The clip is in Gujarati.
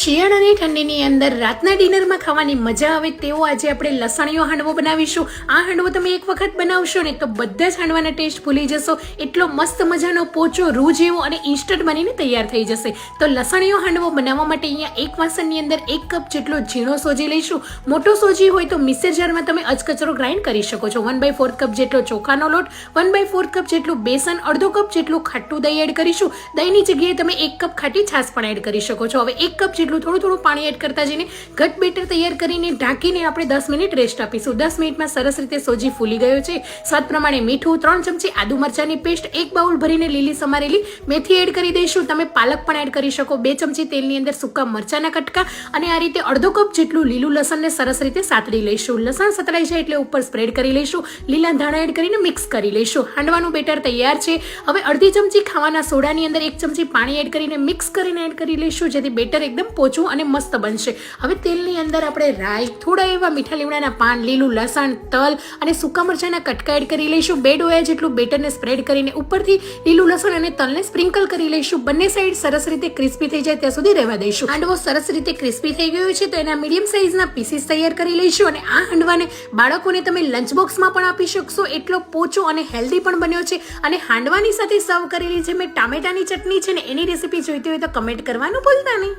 શિયાળાની ઠંડીની અંદર રાતના ડિનરમાં ખાવાની મજા આવે તેવો આજે આપણે લસણીયો હાંડવો બનાવીશું. આ હાંડવો તમે એક વખત બનાવશો ને તો બધા જ હાંડવાના ટેસ્ટ ભૂલી જશો. એટલો મસ્ત મજાનો પોચો, રૂ જેવો અને ઇન્સ્ટન્ટ બનીને તૈયાર થઈ જશે. તો લસણીયો હાંડવો બનાવવા માટે અહીંયા એક વાસણની અંદર એક કપ જેટલો ઝીણો સોજી લઈશું. મોટો સોજી હોય તો મિક્સર જારમાં તમે અજકચરો ગ્રાઇન્ડ કરી શકો છો. વન બાય ફોર કપ જેટલો ચોખાનો લોટ, વન બાય ફોર કપ જેટલું બેસન, અડધો કપ જેટલું ખાટું દહીં એડ કરીશું. દહીંની જગ્યાએ તમે એક કપ ખાટી છાશ પણ એડ કરી શકો છો. હવે એક કપ જેટલું થોડું થોડું પાણી એડ કરતા જઈને ઘટ બેટર તૈયાર કરીને ઢાંકીને આપણે દસ મિનિટ રેસ્ટ આપીશું. દસ મિનિટમાં સરસ રીતે સોજી ફૂલી ગયો છે. સ્વાદ પ્રમાણે મીઠું, ત્રણ ચમચી આદુ મરચાની પેસ્ટ, એક બાઉલ ભરીને લીલી સમારેલી મેથી એડ કરી દઈશું. તમે પાલક પણ એડ કરી શકો. બે ચમચી તેલની અંદર સૂકા મરચાના કટકા અને આ રીતે અડધો કપ જેટલું લીલું લસણને સરસ રીતે સાતડી લઈશું. લસણ સતળાઈ જાય એટલે ઉપર સ્પ્રેડ કરી લઈશું. લીલા ધાણા એડ કરીને મિક્સ કરી લઈશું. હાંડવાનું બેટર તૈયાર છે. હવે અડધી ચમચી ખાવાના સોડાની અંદર એક ચમચી પાણી એડ કરીને મિક્સ કરીને એડ કરી લઈશું, જેથી બેટર એકદમ પોચું અને મસ્ત બનશે. હવે તેલની અંદર આપણે રાઈ, થોડા એવા મીઠા લીમડાના પાન, લીલું લસણ, તલ અને સૂકા મરચાના કટકા એડ કરી લઈશું. બે ડોયા જેટલું બેટરને સ્પ્રેડ કરીને ઉપરથી લીલું લસણ અને તલને સ્પ્રિંકલ કરી લઈશું. બંને સાઈડ સરસ રીતે ક્રિસ્પી થઈ જાય ત્યાં સુધી રહેવા દઈશું. હાંડવો સરસ રીતે ક્રિસ્પી થઈ ગયો છે તો એના મીડિયમ સાઇઝના પીસીસ તૈયાર કરી લઈશું અને આ હાંડવાને બાળકોને તમે લંચ બોક્સમાં પણ આપી શકશો. એટલો પોચો અને હેલ્ધી પણ બન્યો છે અને હાંડવાની સાથે સર્વ કરેલી જે મેં ટામેટાની ચટણી છે ને એની રેસીપી જોઈતી હોય તો કમેન્ટ કરવાનું ભૂલતા નહીં.